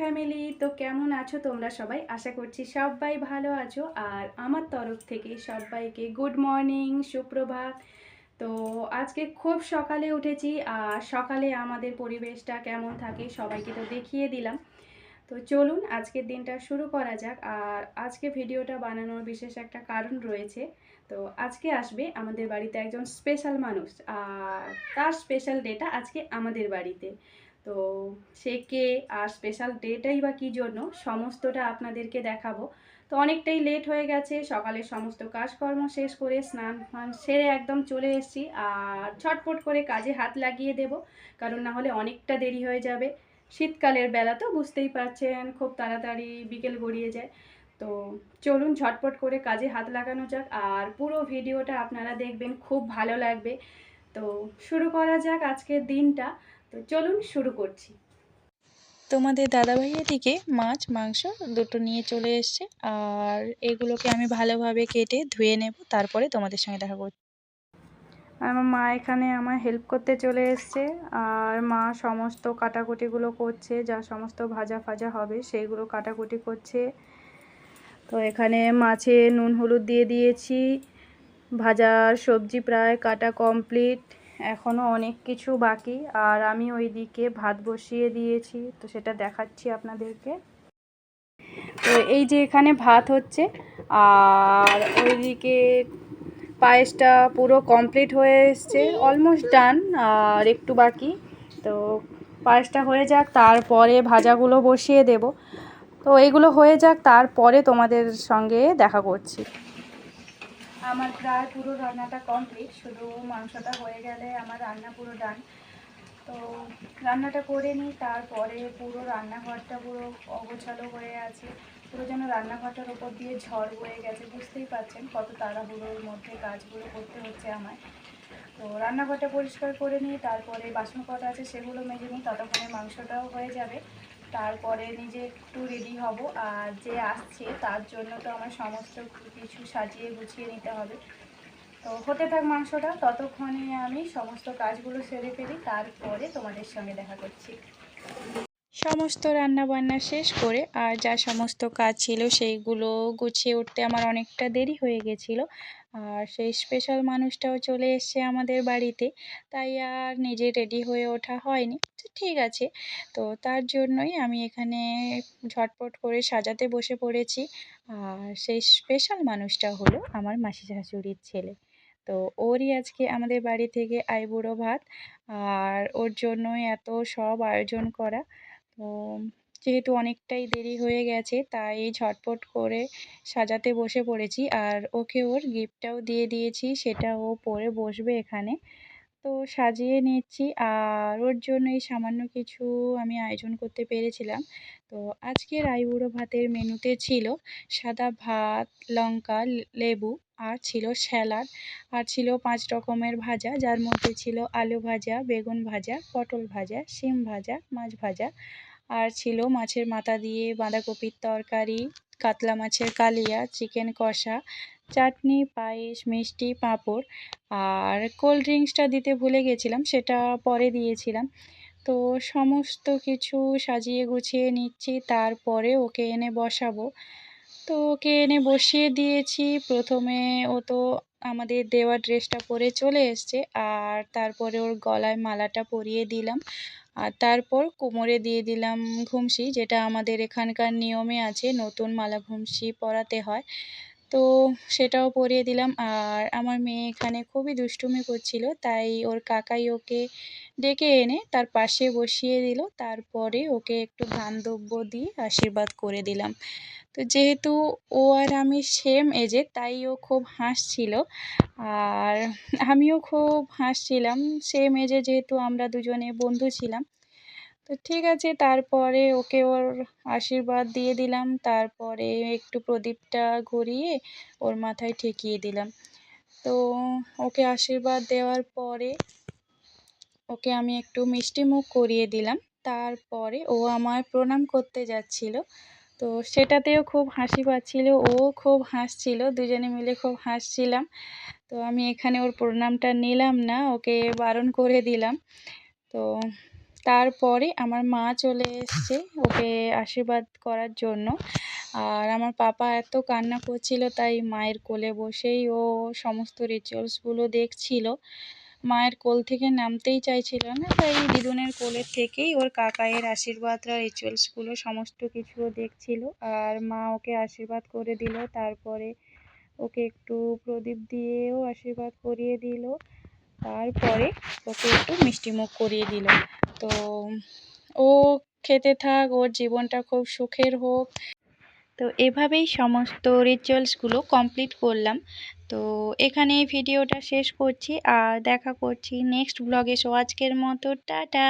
Family, তো কেমন আছো তোমরা সবাই? আশা করছি সবাই ভালো আছো, আর আমার তরফ থেকে সবাইকে গুড মর্নিং, সুপ্রভাত। তো আজকে খুব সকালে উঠেছি, আর সকালে আমাদের পরিবেশটা কেমন থাকে সবাইকে তো দেখিয়ে দিলাম। তো চলুন আজকের দিনটা শুরু করা যাক, আর আজকে ভিডিওটা বানানোর বিশেষ একটা কারণ রয়েছে। তো আজকে আসবে আমাদের বাড়িতে একজন স্পেশাল মানুষ, আর তার স্পেশাল ডেটা আজকে আমাদের বাড়িতে। তো সে কে আর স্পেশাল ডেটাই বা কী জন্য? সমস্তটা আপনাদেরকে দেখাবো। তো অনেকটাই লেট হয়ে গেছে, সকালে সমস্ত কাজকর্ম শেষ করে স্নান ফান সেরে একদম চলে এসেছি। আর ছটফট করে কাজে হাত লাগিয়ে দেব, কারণ না হলে অনেকটা দেরি হয়ে যাবে। শীতকালের বেলা তো বুঝতেই পারছেন, খুব তাড়াতাড়ি বিকেল গড়িয়ে যায়। তো চলুন ঝটপট করে কাজে হাত লাগানো যাক, আর পুরো ভিডিওটা আপনারা দেখবেন, খুব ভালো লাগবে। তো শুরু করা যাক আজকের দিনটা। তো চলুন শুরু করছি। তোমাদের দাদাভাই এদিকে মাছ মাংস দুটো নিয়ে চলে এসছে আর এগুলোকে আমি ভালোভাবে কেটে ধুয়ে নেব তারপরে তোমাদের সঙ্গে দেখা করছি। আমার মা এখানে আমার হেল্প করতে চলে এসছে আর মা সমস্ত কাটাকুটিগুলো করছে যা সমস্ত ভাজা ফাজা হবে সেইগুলো কাটাকুটি করছে। তো এখানে মাছে নুন হলুদ দিয়ে দিয়েছি ভাজার সবজি প্রায় কাটা কমপ্লিট এখনও অনেক কিছু বাকি। আর আমি ওইদিকে ভাত বসিয়ে দিয়েছি, তো সেটা দেখাচ্ছি আপনাদেরকে। তো এই যে এখানে ভাত হচ্ছে, আর ওইদিকে পায়েসটা পুরো কমপ্লিট হয়ে এসছে অলমোস্ট ডান আর একটু বাকি। তো পায়েসটা হয়ে যাক, তারপরে ভাজাগুলো বসিয়ে দেব। তো এইগুলো হয়ে যাক, তারপরে তোমাদের সঙ্গে দেখা করছি। আমার প্রায় পুরো রান্নাটা কমপ্লিট শুধু মাংসটা হয়ে গেলে আমার রান্না পুরো ডান তো রান্নাটা করে নিই, তারপরে পুরো রান্নাঘরটা পুরো অগোছালো হয়ে আছে। পুরো যেন রান্নাঘরটার ওপর দিয়ে ঝড় বয়ে গেছে, বুঝতেই পারছেন কত তাড়াহুড়োর মধ্যে কাজগুলো করতে হচ্ছে আমায়। তো রান্নাঘরটা পরিষ্কার করে নিই, তারপরে বাসন কটা আছে সেগুলো মেজে নিই, ততক্ষণে মাংসটাও হয়ে যাবে। তারপরে নিজে একটু রেডি হব আর যে আসছে তার জন্য তো আমার সমস্ত কিছু সাজিয়ে গুছিয়ে নিতে হবে। তো হতে থাক মাংসটা, ততক্ষণে আমি সমস্ত কাজগুলো সেরে ফেলি, তারপরে তোমাদের সঙ্গে দেখা করছি। সমস্ত রান্না বান্না শেষ করে আর যা সমস্ত কাজ ছিল সেইগুলো গুছিয়ে উঠতে আমার অনেকটা দেরি হয়ে গেছিল। আর সেই স্পেশাল মানুষটাও চলে এসছে আমাদের বাড়িতে, তাই আর নিজে রেডি হয়ে ওঠা হয়নি। ঠিক আছে, তো তার জন্যই আমি এখানে ঝটপট করে সাজাতে বসে পড়েছি। আর সেই স্পেশাল মানুষটা হলো আমার মাসি শাশুড়ির ছেলে। তো ওরই আজকে আমাদের বাড়ি থেকে আইবুড়ো ভাত, আর ওর জন্যই এত সব আয়োজন করা। তো যেহেতু অনেকটাই দেরি হয়ে গেছে, তাই ঝটপট করে সাজাতে বসে পড়েছি। আর ওকে ওর গিফটটাও দিয়ে দিয়েছি, সেটা ও পরে বসবে এখানে। তো সাজিয়ে নিচ্ছি। আর ওর জন্য এই সামান্য কিছু আমি আয়োজন করতে পেরেছিলাম। তো আজকের আইবুড়ো ভাতের মেনুতে ছিল সাদা ভাত, লঙ্কা লেবু, আর ছিল স্যালাড, আর ছিল পাঁচ রকমের ভাজা, যার মধ্যে ছিল আলু ভাজা, বেগুন ভাজা, পটল ভাজা, শিম ভাজা, মাছ ভাজা, আর ছিল মাছের মাথা দিয়ে বাঁধাকপির তরকারি, কাতলা মাছের কালিয়া, চিকেন কষা চাটনি, পায়েস, মিষ্টি, পাঁপড় আর কোল্ড ড্রিঙ্কসটা দিতে ভুলে গেছিলাম, সেটা পরে দিয়েছিলাম। তো সমস্ত কিছু সাজিয়ে গুছিয়ে নিচ্ছি, তারপরে ওকে এনে বসাবো। তো ওকে এনে বসিয়ে দিয়েছি, প্রথমে ও তো আমাদের দেওয়া ড্রেসটা পরে চলে এসছে আর তারপরে ওর গলায় মালাটা পরিয়ে দিলাম। আর তারপর কোমরে দিয়ে দিলাম ঘুমসি, যেটা আমাদের এখানকার নিয়মে আছে, নতুন মালা ঘুমসি পরাতে হয়। তো সেটাও পরিয়ে দিলাম। আর আমার মেয়ে এখানে খুবই দুষ্টুমি করছিল, তাই ওর কাকাই ওকে ডেকে এনে তার পাশে বসিয়ে দিল। তারপরে ওকে একটু ধান দ্রব্য দিয়ে আশীর্বাদ করে দিলাম। তো যেহেতু ও আর আমি সেম এজে তাই ও খুব হাসছিল। আর আমিও খুব হাসছিলাম। সেম এজে যেহেতু আমরা দুজনে বন্ধু ছিলাম তো ঠিক আছে, তারপরে ওকে ওর আশীর্বাদ দিয়ে দিলাম। তারপরে একটু প্রদীপটা ঘুরিয়ে ওর মাথায় ঠেকিয়ে দিলাম। তো ওকে আশীর্বাদ দেওয়ার পরে ওকে আমি একটু মিষ্টি মুখ করিয়ে দিলাম। তারপরে ও আমার প্রণাম করতে যাচ্ছিল। তো সেটাতেও খুব হাসি পাচ্ছিল। ও খুব হাসছিল, দুজনে মিলে খুব হাসছিলাম। তো আমি এখানে ওর প্রণামটা নিলাম না, ওকে বারণ করে দিলাম। তো তারপরে আমার মা চলে এসছে ওকে আশীর্বাদ করার জন্য। আর আমার পাপা এত কান্না করছিল তাই মায়ের কোলে বসেই ও সমস্ত রিচুয়ালসগুলো দেখছিল। মায়ের কোল থেকে নামতেই চাইছিল না, তাই দিদুনের কোলের থেকেই ওর কাকায়ের আশীর্বাদরা রিচুয়ালসগুলো সমস্ত কিছুও দেখছিল। আর মা ওকে আশীর্বাদ করে দিল, তারপরে ওকে একটু প্রদীপ দিয়েও আশীর্বাদ করিয়ে দিল। তারপরে ওকে একটু মিষ্টিমুখ করিয়ে দিল। তো ও খেতে থাক, ওর জীবনটা খুব সুখের হোক। তো এভাবেই সমস্ত রিচুয়ালসগুলো কমপ্লিট করলাম। তো এখানে ভিডিওটা শেষ করছি, আর দেখা করছি নেক্সট ব্লগে সো আজকের মতো, টাটা!